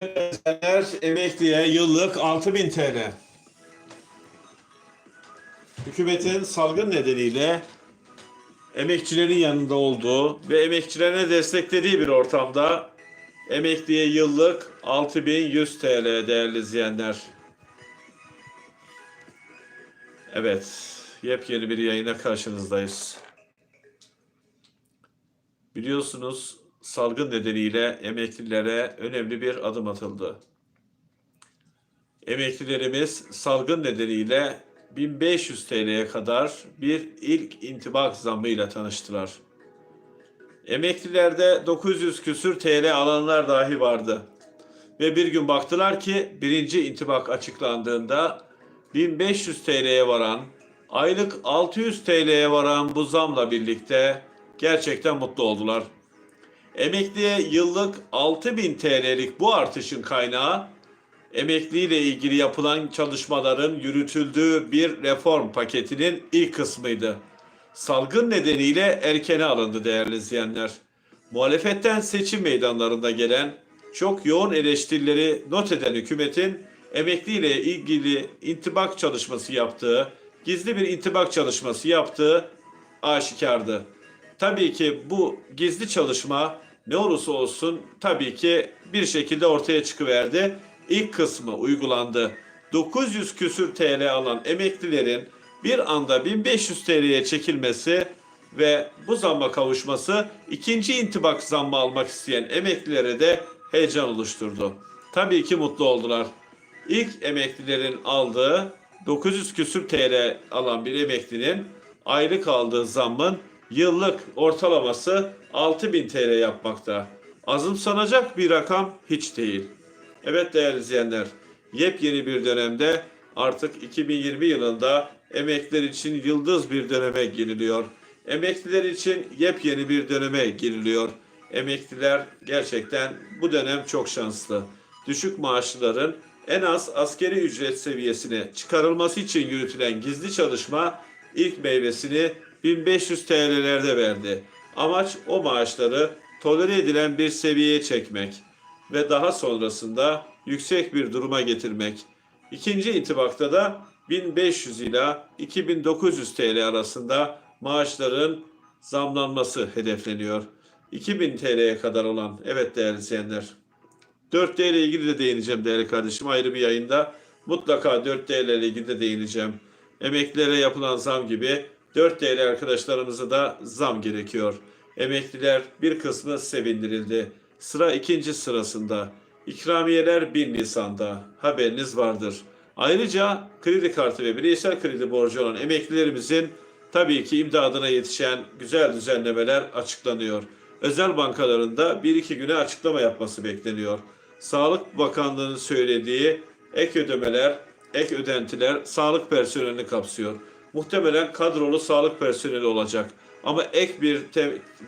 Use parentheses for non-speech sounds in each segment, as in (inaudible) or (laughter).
Özeller emekliye yıllık 6000 TL. Hükümetin salgın nedeniyle emekçilerin yanında olduğu ve emekçilerine desteklediği bir ortamda emekliye yıllık 6100 TL değerli izleyenler. Evet, yepyeni bir yayına karşınızdayız. Biliyorsunuz salgın nedeniyle emeklilere önemli bir adım atıldı. Emeklilerimiz salgın nedeniyle 1500 TL'ye kadar bir ilk intibak zammıyla tanıştılar. Emeklilerde 900 küsür TL alanlar dahi vardı. Ve bir gün baktılar ki birinci intibak açıklandığında 1500 TL'ye varan, aylık 600 TL'ye varan bu zamla birlikte gerçekten mutlu oldular. Emekliye yıllık 6000 TL'lik bu artışın kaynağı emekliyle ilgili yapılan çalışmaların yürütüldüğü bir reform paketinin ilk kısmıydı. Salgın nedeniyle erkene alındı değerli izleyenler. Muhalefetten seçim meydanlarında gelen çok yoğun eleştirileri not eden hükümetin emekliyle ilgili intibak çalışması yaptığı, gizli bir intibak çalışması yaptığı aşikardı. Tabii ki bu gizli çalışma ne olursa olsun tabii ki bir şekilde ortaya çıkıverdi. İlk kısmı uygulandı. 900 küsür TL alan emeklilerin bir anda 1500 TL'ye çekilmesi ve bu zamma kavuşması ikinci intibak zammı almak isteyen emeklilere de heyecan oluşturdu. Tabii ki mutlu oldular. İlk emeklilerin aldığı 900 küsür TL alan bir emeklinin aylık aldığı zammın yıllık ortalaması 6000 TL yapmakta. Azımsanacak bir rakam hiç değil. Evet değerli izleyenler, yepyeni bir dönemde artık 2020 yılında emekliler için yıldız bir döneme giriliyor. Emekliler için yepyeni bir döneme giriliyor. Emekliler gerçekten bu dönem çok şanslı. Düşük maaşlıların en az askeri ücret seviyesine çıkarılması için yürütülen gizli çalışma ilk meyvesini 1500 TL'lerde verdi. Amaç o maaşları tolere edilen bir seviyeye çekmek ve daha sonrasında yüksek bir duruma getirmek. İkinci intibakta da 1500 ila 2900 TL arasında maaşların zamlanması hedefleniyor. 2000 TL'ye kadar olan evet değerli izleyenler. 4D ile ilgili de değineceğim değerli kardeşim ayrı bir yayında. Mutlaka 4D ile ilgili de değineceğim. Emeklilere yapılan zam gibi 4D arkadaşlarımıza da zam gerekiyor. Emekliler bir kısmı sevindirildi. Sıra ikinci sırasında. İkramiyeler 1 Nisan'da. Haberiniz vardır. Ayrıca kredi kartı ve bireysel kredi borcu olan emeklilerimizin tabii ki imdadına yetişen güzel düzenlemeler açıklanıyor. Özel bankalarında 1-2 güne açıklama yapması bekleniyor. Sağlık Bakanlığı'nın söylediği ek ödemeler, ek ödentiler sağlık personelini kapsıyor. Muhtemelen kadrolu sağlık personeli olacak. Ama ek bir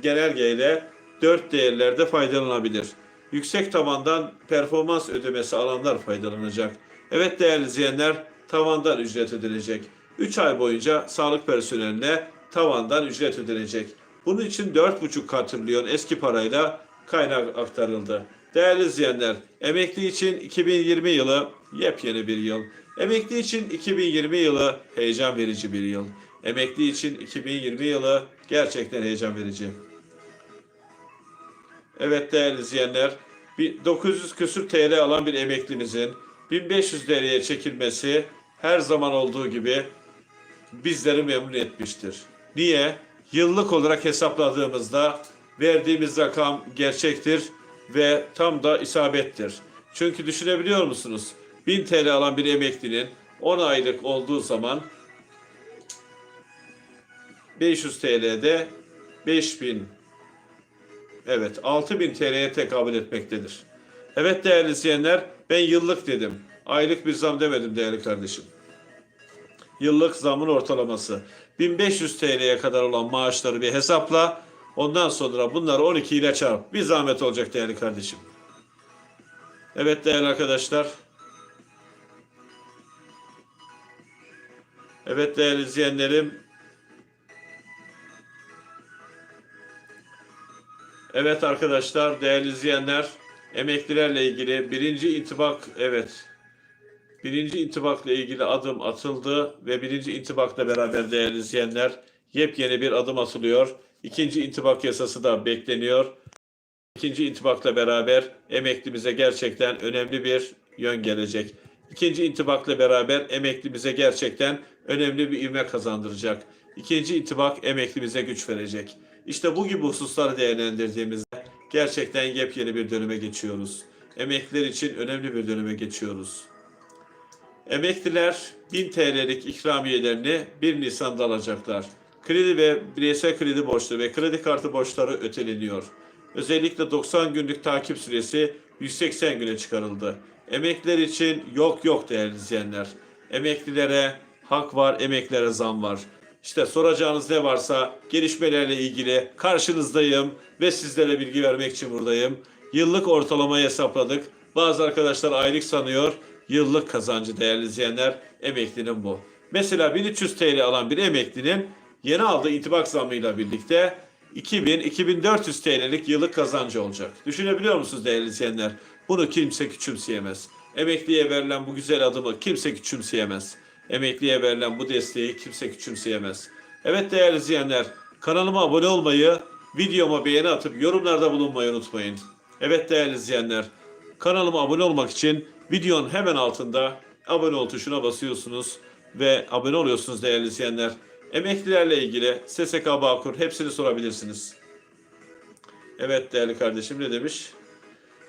genelgeyle 4 değerlerde faydalanabilir. Yüksek tavandan performans ödemesi alanlar faydalanacak. Evet değerli izleyenler tavandan ücret ödenecek. 3 ay boyunca sağlık personeline tavandan ücret ödenecek. Bunun için 4,5 katrilyon eski parayla kaynak aktarıldı. Değerli izleyenler, emekli için 2020 yılı yepyeni bir yıl. Emekli için 2020 yılı heyecan verici bir yıl. Emekli için 2020 yılı gerçekten heyecan verici. Evet değerli izleyenler, bir 900 küsür TL alan bir emeklimizin 1500 TL'ye çekilmesi her zaman olduğu gibi bizleri memnun etmiştir. Niye? Yıllık olarak hesapladığımızda verdiğimiz rakam gerçektir ve tam da isabettir. Çünkü düşünebiliyor musunuz? 1000 TL alan bir emeklinin 10 aylık olduğu zaman 500 TL'de 5000 Evet 6000 TL'ye tekabül etmektedir. Evet değerli izleyenler ben yıllık dedim. Aylık bir zam demedim değerli kardeşim. Yıllık zamın ortalaması. 1500 TL'ye kadar olan maaşları bir hesapla. Ondan sonra bunları 12 ile çarp. Bir zahmet olacak değerli kardeşim. Evet değerli arkadaşlar. Evet değerli izleyenlerim. Evet arkadaşlar, değerli izleyenler. emeklilerle ilgili birinci intibak evet birinci intibakla ilgili adım atıldı ve birinci intibakla beraber değerli izleyenler yepyeni bir adım atılıyor. İkinci intibak yasası da bekleniyor. İkinci intibakla beraber emeklimize gerçekten önemli bir yön gelecek. İkinci intibakla beraber emeklimize gerçekten önemli bir ivme kazandıracak. İkinci intibak emeklimize güç verecek. İşte bu gibi hususları değerlendirdiğimizde gerçekten yepyeni bir döneme geçiyoruz. Emekliler için önemli bir döneme geçiyoruz. Emekliler 1000 TL'lik ikramiyelerini 1 Nisan'da alacaklar. Kredi ve bireysel kredi borçları ve kredi kartı borçları öteleniyor. Özellikle 90 günlük takip süresi 180 güne çıkarıldı. Emekliler için yok yok değerli izleyenler. Emeklilere hak var, emeklilere zam var. İşte soracağınız ne varsa gelişmelerle ilgili karşınızdayım ve sizlere bilgi vermek için buradayım. Yıllık ortalamayı hesapladık. Bazı arkadaşlar aylık sanıyor. Yıllık kazancı değerli izleyenler emeklinin bu. Mesela 1300 TL alan bir emeklinin yeni aldığı intibak zammıyla birlikte 2000-2400 TL'lik yıllık kazancı olacak. Düşünebiliyor musunuz değerli izleyenler? Bunu kimse küçümseyemez. Emekliye verilen bu güzel adımı kimse küçümseyemez. Emekliye verilen bu desteği kimse küçümseyemez. Evet değerli izleyenler, kanalıma abone olmayı, videoma beğeni atıp yorumlarda bulunmayı unutmayın. Evet değerli izleyenler, kanalıma abone olmak için videonun hemen altında abone ol tuşuna basıyorsunuz ve abone oluyorsunuz değerli izleyenler. Emeklilerle ilgili SSK Bağkur hepsini sorabilirsiniz. Evet değerli kardeşim ne demiş?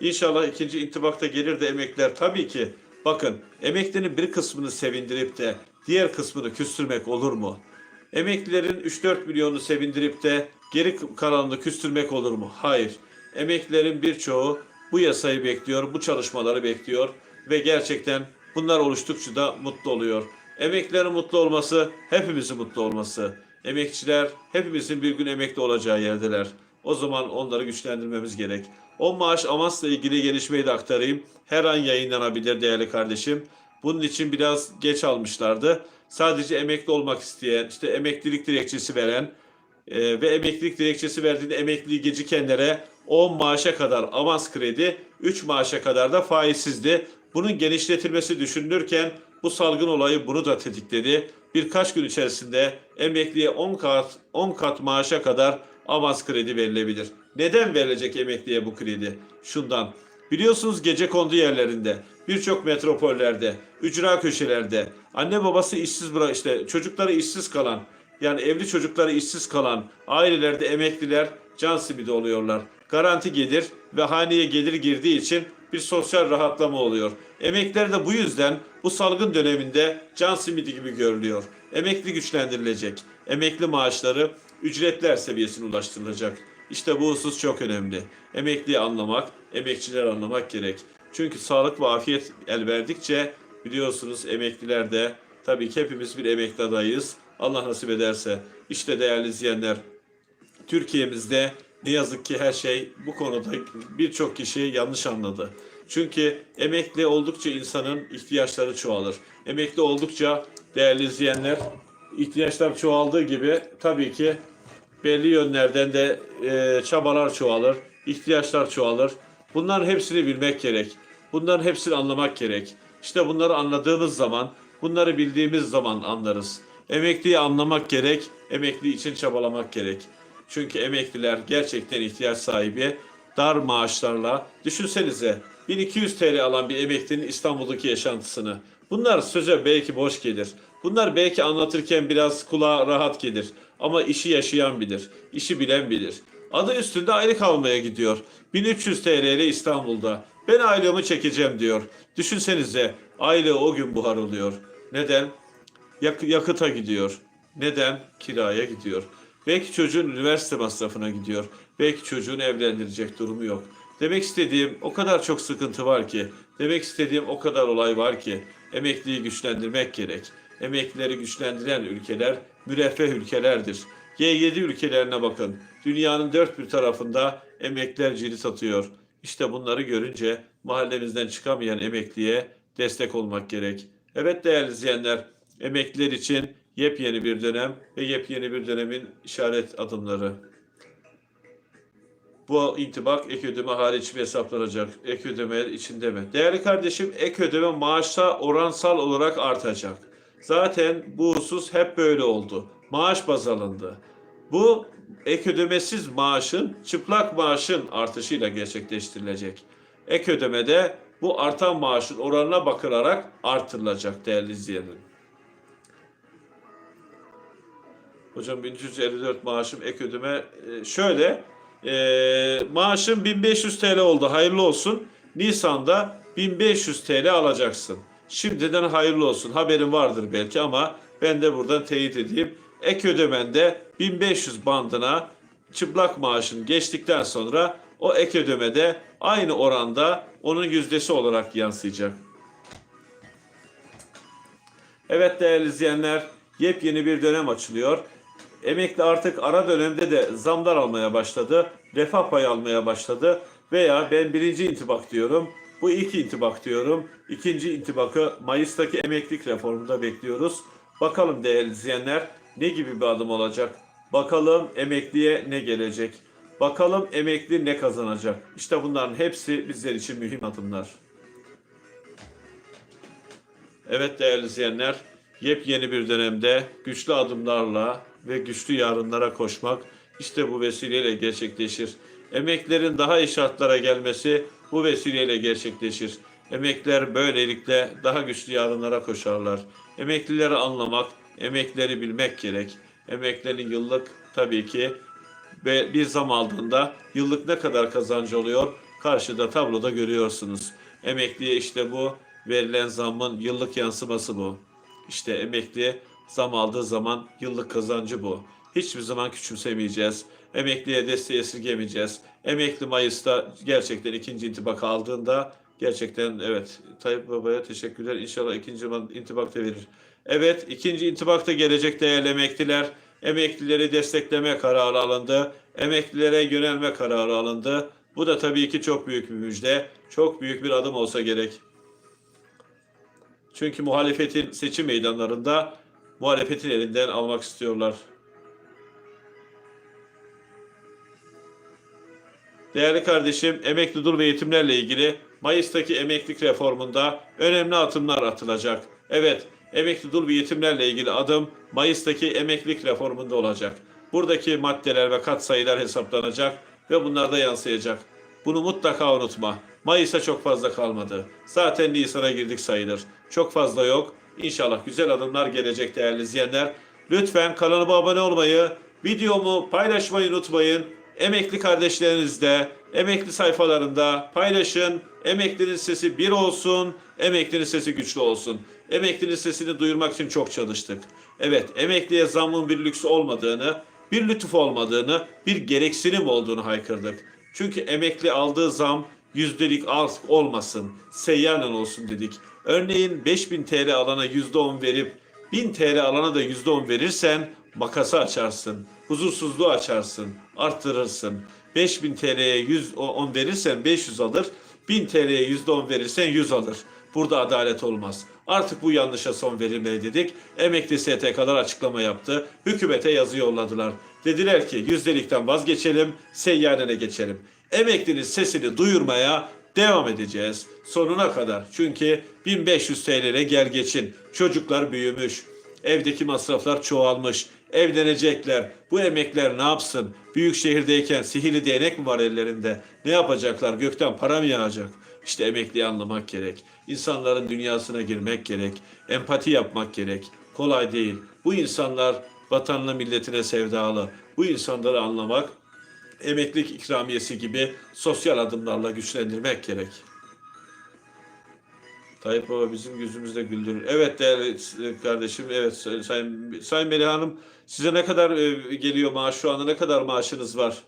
İnşallah ikinci intibakta gelir de emekliler tabii ki bakın emeklinin bir kısmını sevindirip de diğer kısmını küstürmek olur mu? Emeklilerin 3-4 milyonu sevindirip de geri kalanını küstürmek olur mu? Hayır. Emeklilerin birçoğu bu yasayı bekliyor, bu çalışmaları bekliyor ve gerçekten bunlar oluştukça da mutlu oluyor. Emeklilerin mutlu olması, hepimizin mutlu olması. Emekçiler hepimizin bir gün emekli olacağı yerdeler. O zaman onları güçlendirmemiz gerek. O maaş Amas'la ilgili gelişmeyi de aktarayım. Her an yayınlanabilir değerli kardeşim. Bunun için biraz geç almışlardı. Sadece emekli olmak isteyen, işte emeklilik dilekçesi veren e, ve emeklilik dilekçesi verdiğinde emekliliği gecikenlere 10 maaşa kadar avans kredi, 3 maaşa kadar da faizsizdi. Bunun genişletilmesi düşünülürken bu salgın olayı bunu da tetikledi. Birkaç gün içerisinde emekliye 10 kat 10 kat maaşa kadar avans kredi verilebilir. Neden verilecek emekliye bu kredi? Şundan. Biliyorsunuz gece kondu yerlerinde, birçok metropollerde, ücra köşelerde, anne babası işsiz bırak işte çocukları işsiz kalan, yani evli çocukları işsiz kalan ailelerde emekliler can simidi oluyorlar. Garanti gelir ve haneye gelir girdiği için bir sosyal rahatlama oluyor. Emekliler de bu yüzden bu salgın döneminde can simidi gibi görülüyor. Emekli güçlendirilecek. Emekli maaşları ücretler seviyesine ulaştırılacak. İşte bu husus çok önemli. Emekliyi anlamak, emekçiler anlamak gerek. Çünkü sağlık ve afiyet el verdikçe biliyorsunuz emekliler de tabii ki hepimiz bir emekli adayız. Allah nasip ederse. İşte değerli izleyenler Türkiye'mizde ne yazık ki her şey bu konuda birçok kişi yanlış anladı. Çünkü emekli oldukça insanın ihtiyaçları çoğalır. Emekli oldukça değerli izleyenler ihtiyaçlar çoğaldığı gibi tabii ki belli yönlerden de e, çabalar çoğalır, ihtiyaçlar çoğalır. Bunların hepsini bilmek gerek. Bunların hepsini anlamak gerek. İşte bunları anladığımız zaman, bunları bildiğimiz zaman anlarız. Emekliyi anlamak gerek, emekli için çabalamak gerek. Çünkü emekliler gerçekten ihtiyaç sahibi dar maaşlarla düşünsenize 1200 TL alan bir emeklinin İstanbul'daki yaşantısını. Bunlar söze belki boş gelir. Bunlar belki anlatırken biraz kulağa rahat gelir. Ama işi yaşayan bilir, işi bilen bilir. Adı üstünde aylık almaya gidiyor. 1300 TL ile İstanbul'da. Ben aylığımı çekeceğim diyor. Düşünsenize aylığı o gün buhar oluyor. Neden? Yak- yakıta gidiyor. Neden? Kiraya gidiyor. Belki çocuğun üniversite masrafına gidiyor. Belki çocuğunu evlendirecek durumu yok. Demek istediğim o kadar çok sıkıntı var ki. Demek istediğim o kadar olay var ki. Emekliyi güçlendirmek gerek. Emeklileri güçlendiren ülkeler müreffeh ülkelerdir. G7 ülkelerine bakın. Dünyanın dört bir tarafında emekliler cirit atıyor. İşte bunları görünce mahallemizden çıkamayan emekliye destek olmak gerek. Evet değerli izleyenler, emekliler için yepyeni bir dönem ve yepyeni bir dönemin işaret adımları. Bu intibak ek ödeme hariç mi hesaplanacak? Ek ödeme içinde mi? Değerli kardeşim ek ödeme maaşta oransal olarak artacak. Zaten bu husus hep böyle oldu. Maaş baz alındı. Bu ek ödemesiz maaşın çıplak maaşın artışıyla gerçekleştirilecek. Ek ödemede bu artan maaşın oranına bakılarak artırılacak değerli izleyenlerim. Hocam 1354 maaşım ek ödeme e, şöyle e, maaşım 1500 TL oldu hayırlı olsun. Nisan'da 1500 TL alacaksın. Şimdiden hayırlı olsun. Haberin vardır belki ama ben de buradan teyit edeyim. Ek ödemende 1500 bandına çıplak maaşın geçtikten sonra o ek ödemede aynı oranda onun yüzdesi olarak yansıyacak. Evet değerli izleyenler, yepyeni bir dönem açılıyor. Emekli artık ara dönemde de zamlar almaya başladı, refah payı almaya başladı veya ben birinci intibak diyorum, bu ilk intibak diyorum. İkinci intibakı Mayıs'taki emeklilik reformunda bekliyoruz. Bakalım değerli izleyenler ne gibi bir adım olacak? Bakalım emekliye ne gelecek? Bakalım emekli ne kazanacak? İşte bunların hepsi bizler için mühim adımlar. Evet değerli izleyenler, yepyeni bir dönemde güçlü adımlarla ve güçlü yarınlara koşmak işte bu vesileyle gerçekleşir. Emeklerin daha iyi şartlara gelmesi bu vesileyle gerçekleşir. Emekler böylelikle daha güçlü yarınlara koşarlar. Emeklileri anlamak, emekleri bilmek gerek. Emeklerin yıllık tabii ki ve bir zam aldığında yıllık ne kadar kazancı oluyor? Karşıda tabloda görüyorsunuz. Emekliye işte bu verilen zammın yıllık yansıması bu. İşte emekli zam aldığı zaman yıllık kazancı bu. Hiçbir zaman küçümsemeyeceğiz. Emekliye desteği esirgemeyeceğiz. Emekli Mayıs'ta gerçekten ikinci intibak aldığında gerçekten evet Tayyip Baba'ya teşekkürler. İnşallah ikinci intibak da verir. Evet ikinci intibak da gelecek değerli emekliler. Emeklileri destekleme kararı alındı. Emeklilere yönelme kararı alındı. Bu da tabii ki çok büyük bir müjde. Çok büyük bir adım olsa gerek. Çünkü muhalefetin seçim meydanlarında muhalefetin elinden almak istiyorlar. Değerli kardeşim, emekli dul ve yetimlerle ilgili Mayıs'taki emeklilik reformunda önemli adımlar atılacak. Evet, emekli dul ve yetimlerle ilgili adım Mayıs'taki emeklilik reformunda olacak. Buradaki maddeler ve katsayılar hesaplanacak ve bunlar da yansıyacak. Bunu mutlaka unutma. Mayıs'a çok fazla kalmadı. Zaten Nisan'a girdik sayılır. Çok fazla yok. İnşallah güzel adımlar gelecek değerli izleyenler. Lütfen kanalıma abone olmayı, videomu paylaşmayı unutmayın. Emekli kardeşlerinizle, emekli sayfalarında paylaşın. Emeklinin sesi bir olsun, emeklinin sesi güçlü olsun. Emeklinin sesini duyurmak için çok çalıştık. Evet, emekliye zammın bir lüks olmadığını, bir lütuf olmadığını, bir gereksinim olduğunu haykırdık. Çünkü emekli aldığı zam yüzdelik az olmasın, seyyanen olsun dedik. Örneğin 5000 TL alana %10 verip 1000 TL alana da %10 verirsen makası açarsın, huzursuzluğu açarsın, arttırırsın. 5000 TL'ye 110 verirsen 500 alır, 1000 TL'ye %10 verirsen 100 alır. Burada adalet olmaz. Artık bu yanlışa son verilmeli dedik. Emekli STK'lar açıklama yaptı. Hükümete yazı yolladılar. Dediler ki yüzdelikten vazgeçelim, seyyanene geçelim. Emeklinin sesini duyurmaya devam edeceğiz sonuna kadar. Çünkü 1500 TL'ye gel geçin. Çocuklar büyümüş. Evdeki masraflar çoğalmış. Evlenecekler. Bu emekler ne yapsın? Büyük şehirdeyken sihirli değnek mi var ellerinde? Ne yapacaklar? Gökten para mı yağacak? İşte emekliyi anlamak gerek. İnsanların dünyasına girmek gerek. Empati yapmak gerek. Kolay değil. Bu insanlar vatanına milletine sevdalı. Bu insanları anlamak emeklilik ikramiyesi gibi sosyal adımlarla güçlendirmek gerek. Tayyip Baba bizim yüzümüzde güldürür. Evet değerli kardeşim, evet Sayın, Sayın Melih Hanım size ne kadar e, geliyor maaş şu anda ne kadar maaşınız var?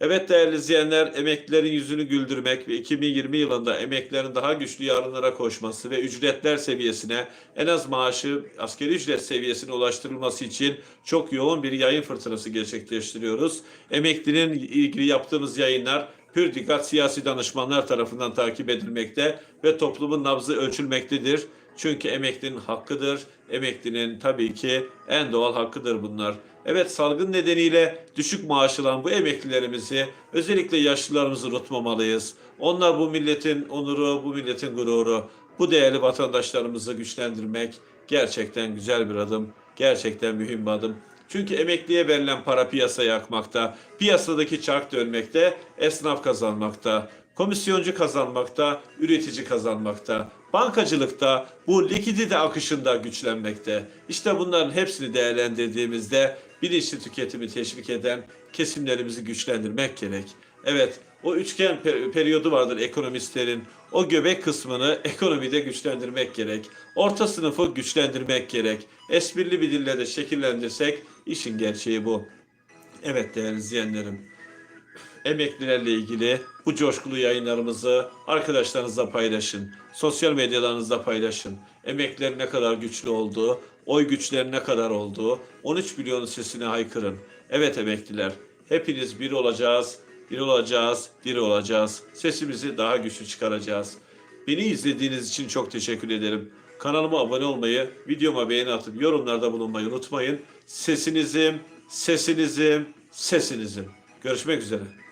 Evet değerli izleyenler, emeklilerin yüzünü güldürmek ve 2020 yılında emeklilerin daha güçlü yarınlara koşması ve ücretler seviyesine en az maaşı askeri ücret seviyesine ulaştırılması için çok yoğun bir yayın fırtınası gerçekleştiriyoruz. Emeklinin ilgili yaptığımız yayınlar pür dikkat siyasi danışmanlar tarafından takip edilmekte ve toplumun nabzı ölçülmektedir. Çünkü emeklinin hakkıdır. Emeklinin tabii ki en doğal hakkıdır bunlar. Evet salgın nedeniyle düşük maaş alan bu emeklilerimizi özellikle yaşlılarımızı unutmamalıyız. Onlar bu milletin onuru, bu milletin gururu. Bu değerli vatandaşlarımızı güçlendirmek gerçekten güzel bir adım. Gerçekten mühim bir adım. Çünkü emekliye verilen para piyasaya akmakta. Piyasadaki çark dönmekte, esnaf kazanmakta. Komisyoncu kazanmakta, üretici kazanmakta. Bankacılıkta bu likidite akışında güçlenmekte. İşte bunların hepsini değerlendirdiğimizde bilinçli tüketimi teşvik eden kesimlerimizi güçlendirmek gerek. Evet, o üçgen per- periyodu vardır ekonomistlerin. O göbek kısmını (laughs) ekonomide güçlendirmek gerek. Orta sınıfı güçlendirmek gerek. Esprili bir dille de şekillendirsek işin gerçeği bu. Evet değerli izleyenlerim emeklilerle ilgili bu coşkulu yayınlarımızı arkadaşlarınızla paylaşın. Sosyal medyalarınızda paylaşın. Emeklilerin ne kadar güçlü olduğu, oy güçleri ne kadar olduğu, 13 milyonun sesine haykırın. Evet emekliler, hepiniz bir olacağız, bir olacağız, bir olacağız. Sesimizi daha güçlü çıkaracağız. Beni izlediğiniz için çok teşekkür ederim. Kanalıma abone olmayı, videoma beğeni atıp yorumlarda bulunmayı unutmayın. Sesinizim, sesinizim, sesinizim. Görüşmek üzere.